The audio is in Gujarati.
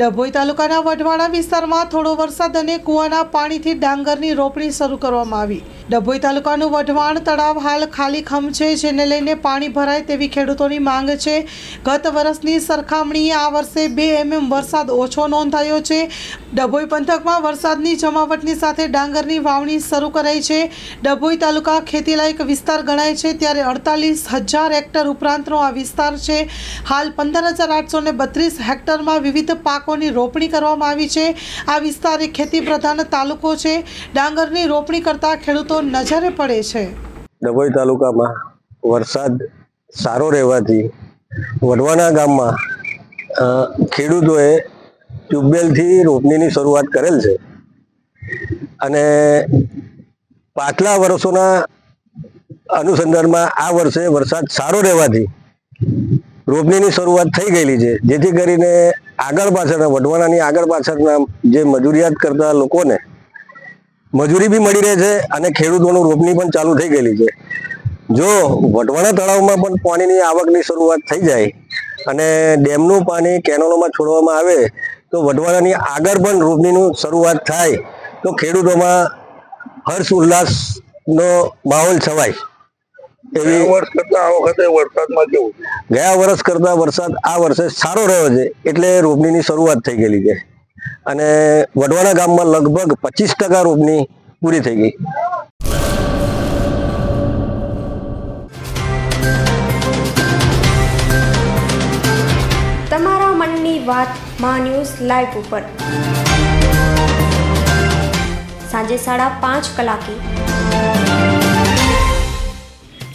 ડભોઈ તાલુકાના વઢવાણા વિસ્તારમાં થોડો વરસાદ અને કૂવાના પાણીથી ડાંગરની રોપણી શરૂ કરવામાં આવી. ડભોઈ તાલુકાનું વઢવાણ તળાવ હાલ ખાલી ખમ છે, જેને લઈને પાણી ભરાય તેવી ખેડૂતોની માંગ છે. ગત વર્ષની સરખામણીએ આ વર્ષે બે એમએમ વરસાદ ઓછો નોંધાયો છે. ડભોઈ પંથકમાં વરસાદની જમાવટની સાથે ડાંગરની વાવણી શરૂ કરાઈ છે. ડભોઈ તાલુકા ખેતીલાયક વિસ્તાર ગણાય છે, ત્યારે અડતાલીસ હજાર હેક્ટર ઉપરાંતનો આ વિસ્તાર છે. હાલ પંદર હજાર આઠસો ને બત્રીસ હેક્ટરમાં વિવિધ પાકોની રોપણી કરવામાં આવી છે. આ વિસ્તાર એક ખેતી પ્રધાન તાલુકો છે. ડાંગરની રોપણી કરતા ખેડૂતો નજરે પડે છે. ડભોઈ તાલુકામાં વરસાદ સારો રહેવાથી વડવાના ગામમાં ખેડૂતોએ ટ્યુબવેલથી રોપણીની શરૂઆત કરેલ છે. અને પાછલા વર્ષોના અનુસંધાનમાં આ વર્ષે વરસાદ સારો રહેવાથી રોપણીની શરૂઆત થઈ ગયેલી છે. જેથી કરીને આગળ પાછળના, વઢવાણાની આગળ પાછળના જે મજૂરિયાત કરતા લોકોને મજૂરી બી મળી રહે છે અને ખેડૂતોનું રોપણી પણ ચાલુ થઈ ગયેલી છે. જો વઢવાણા તળાવમાં પણ પાણીની આવકની શરૂઆત થઈ જાય અને ડેમનું પાણી કેનોલોમાં છોડવામાં આવે તો વટવાણાની આગળ પણ રોપણીનું શરૂઆત થાય તો ખેડૂતોમાં હર્ષ ઉલ્લાસનો માહોલ છવાય. એવી વર્ષ કરતા આ વખતે વરસાદમાં કેવું? ગયા વર્ષ કરતા વરસાદ આ વર્ષે સારો રહ્યો છે એટલે રોપણીની શરૂઆત થઈ ગયેલી છે. અને વડવાડા ગામમાં લગભગ પચીસ ટકા રોપણી પૂરી થઈ ગઈ. તમારા મનની વાત મા ન્યૂઝ લાઈવ ઉપર. સાંજે સાડા પાંચ કલાકે